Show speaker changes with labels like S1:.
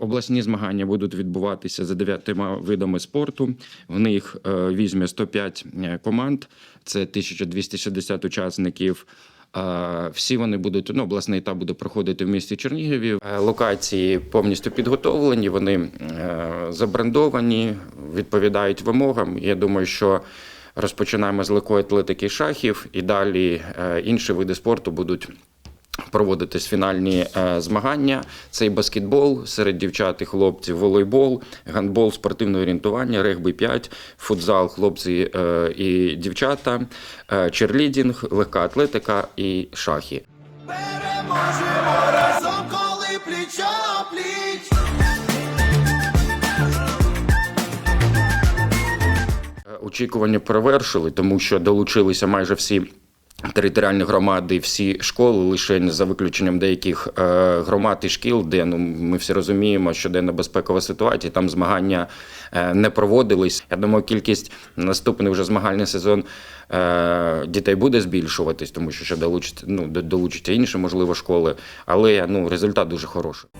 S1: Обласні змагання будуть відбуватися за дев'ятима видами спорту. В них е, візьме 105 команд, це 1260 учасників. Е, Всі вони будуть ну, обласний етап буде проходити в місті Чернігові. Е, Локації повністю підготовлені, вони е, забрендовані, відповідають вимогам. Я думаю, що розпочинаємо з легкої атлетики шахів, і далі е, інші види спорту будуть проводитись фінальні е, змагання. Це і баскетбол серед дівчат і хлопців, волейбол, гандбол, спортивне орієнтування, регбі 5, футзал, хлопці е, і дівчата, е, черлідінг, легка атлетика і шахи.
S2: Переможемо разом, коли пліч пліч.
S1: Очікування перевершили, тому що долучилися майже всі. Територіальні громади, всі школи, лише за виключенням деяких е, громад і шкіл, де ну ми всі розуміємо, що де небезпекова ситуація, там змагання е, не проводились. Я думаю, кількість наступний вже змагальний сезон е, дітей буде збільшуватись, тому що ще долучиться, ну, до- долучаться інші, можливо, школи. Але ну результат дуже хороший.